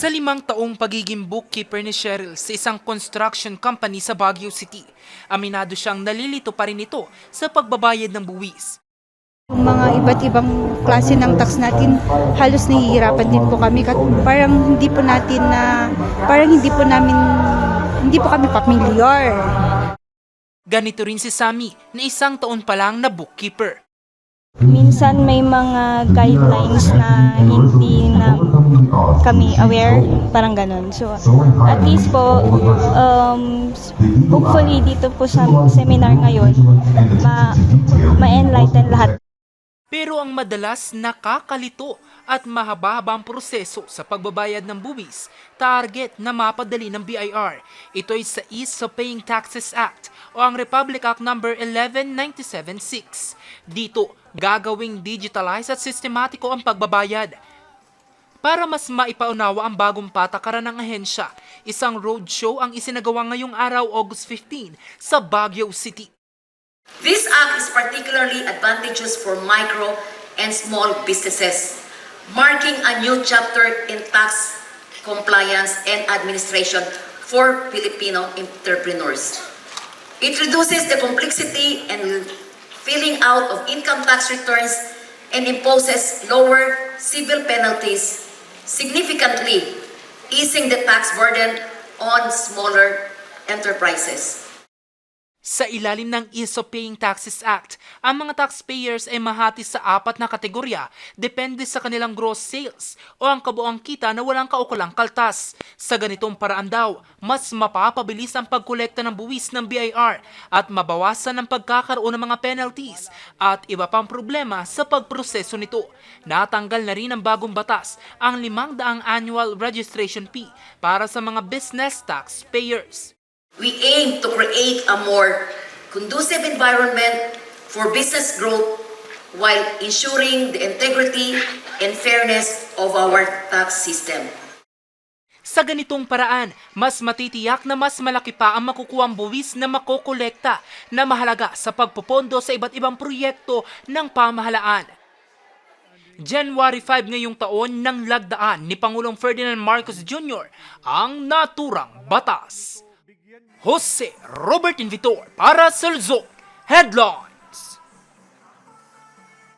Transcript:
Sa limang taong pagiging bookkeeper ni Cheryl sa isang construction company sa Baguio City, aminado siyang nalilito pa rin ito sa pagbabayad ng buwis. Yung mga iba't ibang klase ng tax natin, halos nahihirapan din po kami. Kat parang hindi po natin na, parang hindi po namin, hindi po kami pamilyar. Ganito rin si Sammy na isang taon pa lang na bookkeeper. Minsan may mga guidelines na hindi na kami aware, parang ganun. So, at least po, um, hopefully dito po sa seminar ngayon, ma- ma-enlighten lahat. Pero ang madalas nakakalito at mahaba-habang proseso sa pagbabayad ng buwis, target na mapadali ng BIR. Ito ay sa Ease of Paying Taxes Act o ang Republic Act No. 11976. Dito, gagawing digitalize at sistematiko ang pagbabayad. Para mas maipaunawa ang bagong patakaran ng ahensya, isang roadshow ang isinagawa ngayong araw August 15 sa Baguio City. This act is particularly advantageous for micro and small businesses, marking a new chapter in tax compliance and administration for Filipino entrepreneurs. It reduces the complexity and filling out of income tax returns and imposes lower civil penalties, significantly easing the tax burden on smaller enterprises. Sa ilalim ng Ease of Paying Taxes Act, ang mga taxpayers ay mahati sa apat na kategorya depende sa kanilang gross sales o ang kabuang kita na walang kaukulang kaltas. Sa ganitong paraan daw, mas mapapabilis ang pagkolekta ng buwis ng BIR at mabawasan ang pagkakaroon ng mga penalties at iba pang problema sa pagproseso nito. Natanggal na rin ang bagong batas ang 500 annual registration fee para sa mga business taxpayers. We aim to create a more conducive environment for business growth while ensuring the integrity and fairness of our tax system. Sa ganitong paraan, mas matitiyak na mas malaki pa ang makukuhang buwis na makokolekta na mahalaga sa pagpopondo sa iba't ibang proyekto ng pamahalaan. January 5 ngayong taon nang lagdaan ni Pangulong Ferdinand Marcos Jr. ang naturang batas. Jose Robert Invitor para sa Luzon, Headline!